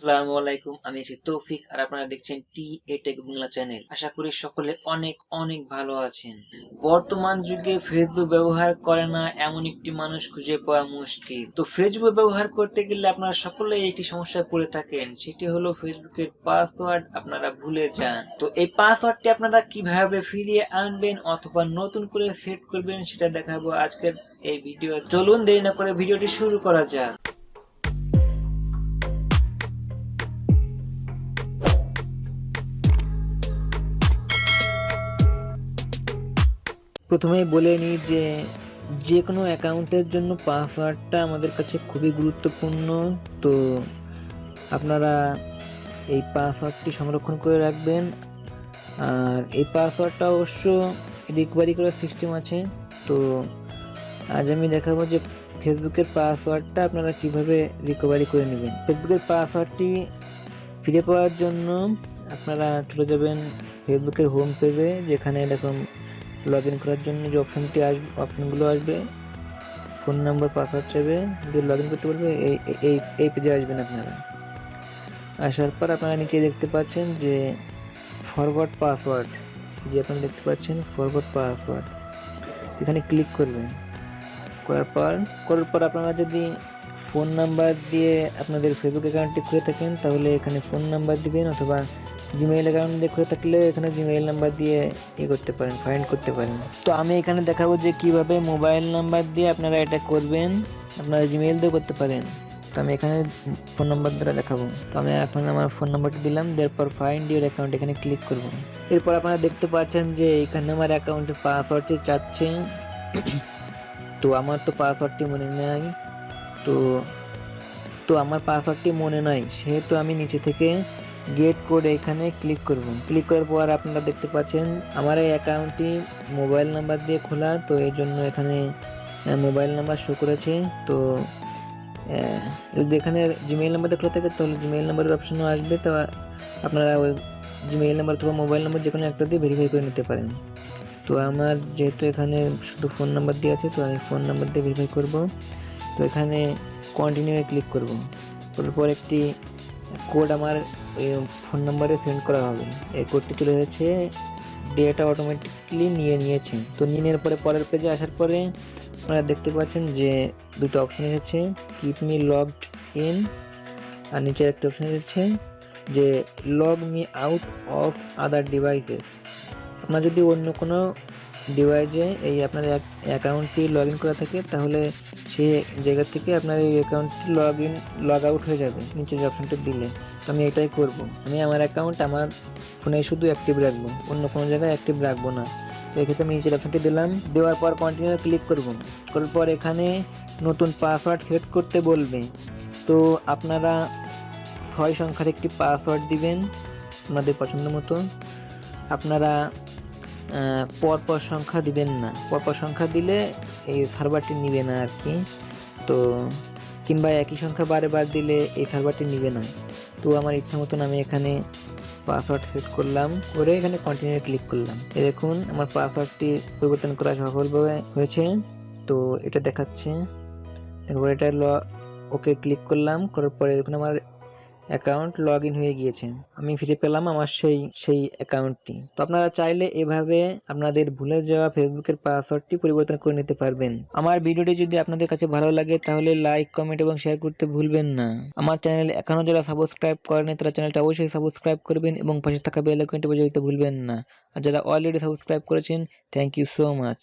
আসসালামু আলাইকুম, আমি আছি তৌফিক আর আপনারা দেখছেন T A tech Bangla channel. আশা করি সকলে অনেক অনেক ভালো আছেন। বর্তমান যুগে ফেসবুক ব্যবহার করে না এমন একটি মানুষ খুঁজে পাওয়া মুশকিল। তো ফেসবুক ব্যবহার করতে গেলে আপনারা সকলে একটি সমস্যায় পড়ে থাকেন, সেটি হলো ফেসবুকের পাসওয়ার্ড আপনারা ভুলে যান। তো এই পাসওয়ার্ডটি আপনারা কীভাবে ফিরিয়ে আনবেন অথবা নতুন করে সেট করবেন সেটা দেখাবো আজকের এই ভিডিও চলুন দেরি না করে ভিডিওটি শুরু করা যাক। প্রথমেই বলে নিই যে যে কোনো অ্যাকাউন্টের জন্য পাসওয়ার্ডটা আমাদের কাছে খুবই গুরুত্বপূর্ণ। তো আপনারা এই পাসওয়ার্ডটি সংরক্ষণ করে রাখবেন। আর এই পাসওয়ার্ডটা অবশ্য রিকভারি করার সিস্টেম আছে। তো আজ আমি দেখাবো যে ফেসবুকের পাসওয়ার্ডটা আপনারা কীভাবে রিকভারি করে নেবেন। ফেসবুকের পাসওয়ার্ডটি ফিরে পাওয়ার জন্য আপনারা চলে যাবেন ফেসবুকের হোম পেজে যেখানে এরকম লগ ইন করার জন্য যে অপশনটি আসবে অপশনগুলো আসবে ফোন নাম্বার পাসওয়ার্ড চাইবে, দিয়ে লগ ইন করতে পারবে এই এই এই পেজে আসবেন আপনারা। আসার পর আপনারা নিচে দেখতে পাচ্ছেন যে ফরগট পাসওয়ার্ড যে আপনারা দেখতে পাচ্ছেন ফরগট পাসওয়ার্ড এখানে ক্লিক করবেন। করার পর করার পর আপনারা যদি ফোন নাম্বার দিয়ে আপনাদের ফেসবুক অ্যাকাউন্টটি খুলে থাকেন, তাহলে এখানে ফোন নাম্বার দিবেন অথবা জিমেইল অ্যাকাউন্ট দিয়ে থাকলে এখানে জিমেইল নাম্বার দিয়ে ই করতে পারেন ফাইন্ড করতে পারেন। তো আমি এখানে দেখাবো যে কীভাবে মোবাইল নাম্বার দিয়ে আপনারা এটা করবেন, আপনারা জিমেইল দিয়ে করতে পারেন। তো আমি এখানে ফোন নাম্বার দ্বারা দেখাবো। তো আমি এখন আমার ফোন নাম্বারটি দিলাম, দেওয়ার ফাইন্ড ইউর অ্যাকাউন্ট এখানে ক্লিক করব। এরপর আপনারা দেখতে পাচ্ছেন যে এখানে আমার অ্যাকাউন্টের পাসওয়ার্ডটি চাচ্ছে। তো আমার তো পাসওয়ার্ডটি মনে নেই। তো তো আমার পাসওয়ার্ডটি মনে নাই, সেহেতু আমি নিচে থেকে গেট কোড এখানে ক্লিক করব ক্লিক করার পর আপনারা দেখতে পাচ্ছেন, আমার এই অ্যাকাউন্টটি মোবাইল নাম্বার দিয়ে খোলা, তো এই জন্য এখানে মোবাইল নাম্বার শো করেছে। তো যদি এখানে জিমেইল নাম্বার খোলা থাকে, তাহলে জিমেইল নাম্বারের অপশনও আসবে। তো আপনারা ওই জিমেইল নাম্বার অথবা মোবাইল নাম্বার যে কোনো একটা দিয়ে ভেরিফাই করে নিতে পারেন। তো আমার যেহেতু এখানে শুধু ফোন নাম্বার দিয়ে আছে, তো আমি ফোন নাম্বার দিয়ে ভেরিফাই করব। তো এখানে কন্টিনিউ ক্লিক করব। করার পর একটি কোড আমার ফোন নাম্বারে সেন্ড করা হবে। এই কোডটি চলে এসেছে ডেটা অটোমেটিকলি নিয়ে নিয়েছে। তো নিয়ে নেওয়ার পরে পরের পেজে আসার পরে আপনারা দেখতে পাচ্ছেন যে দুটো অপশন এসেছে কিপ মি লগড ইন আর নিচে একটা অপশন এসেছে যে log me out of other devices আপনার যদি অন্য কোনো ডিভাইসে এই আপনার অ্যাকাউন্টটি লগ ইন করা থাকে, তাহলে সেই জায়গা থেকে আপনার এই অ্যাকাউন্টটি লগ ইন লগ আউট হয়ে যাবে, নিচের অপশনটা দিলে। তো আমি এটাই করব। আমি আমার অ্যাকাউন্ট আমার ফোনে শুধু অ্যাক্টিভ রাখব, অন্য কোনো জায়গায় অ্যাক্টিভ রাখব না। তো এক্ষেত্রে আমি নিচের অপশনটি দিলাম, দেওয়ার পর কন্টিনিউ ক্লিক করব। করার পর এখানে নতুন পাসওয়ার্ড সেট করতে বলবে। তো আপনারা ছয় সংখ্যার একটি পাসওয়ার্ড দিবেন, আপনাদের পছন্দ মতো। আপনারা পরপর সংখ্যা দিবেন না। পরপর সংখ্যা দিলে এই সার্ভারটি নিবে না আর কি। তো কিংবা একই সংখ্যা বারে বার দিলে এই সার্ভারটি নিবে না। তো আমার ইচ্ছা মতন আমি এখানে পাসওয়ার্ড সেট করলাম, করে এখানে কন্টিনিউ ক্লিক করলাম। এ দেখুন, আমার পাসওয়ার্ডটি পরিবর্তন করা সফলভাবে হয়েছে। তো এটা দেখাচ্ছে। তারপর এটা ওকে ক্লিক করলাম। করার পরে দেখুন, আমার অ্যাকাউন্ট লগ হয়ে গিয়েছে। আমি ফিরে পেলাম আমার সেই সেই অ্যাকাউন্টটি তো আপনারা চাইলে এভাবে আপনাদের ভুলে যাওয়া ফেসবুকের পাসওয়ার্ডটি পরিবর্তন করে নিতে পারবেন। আমার ভিডিওটি যদি আপনাদের কাছে ভালো লাগে, তাহলে লাইক কমেন্ট এবং শেয়ার করতে ভুলবেন না। আমার চ্যানেল এখনও যারা সাবস্ক্রাইব করেনি, তারা চ্যানেলটা অবশ্যই সাবস্ক্রাইব করবেন এবং পাশে থাকা বেল আইকনটি দিতে ভুলবেন না। আর যারা অলরেডি সাবস্ক্রাইব করেছেন থ্যাংক ইউ সো মাচ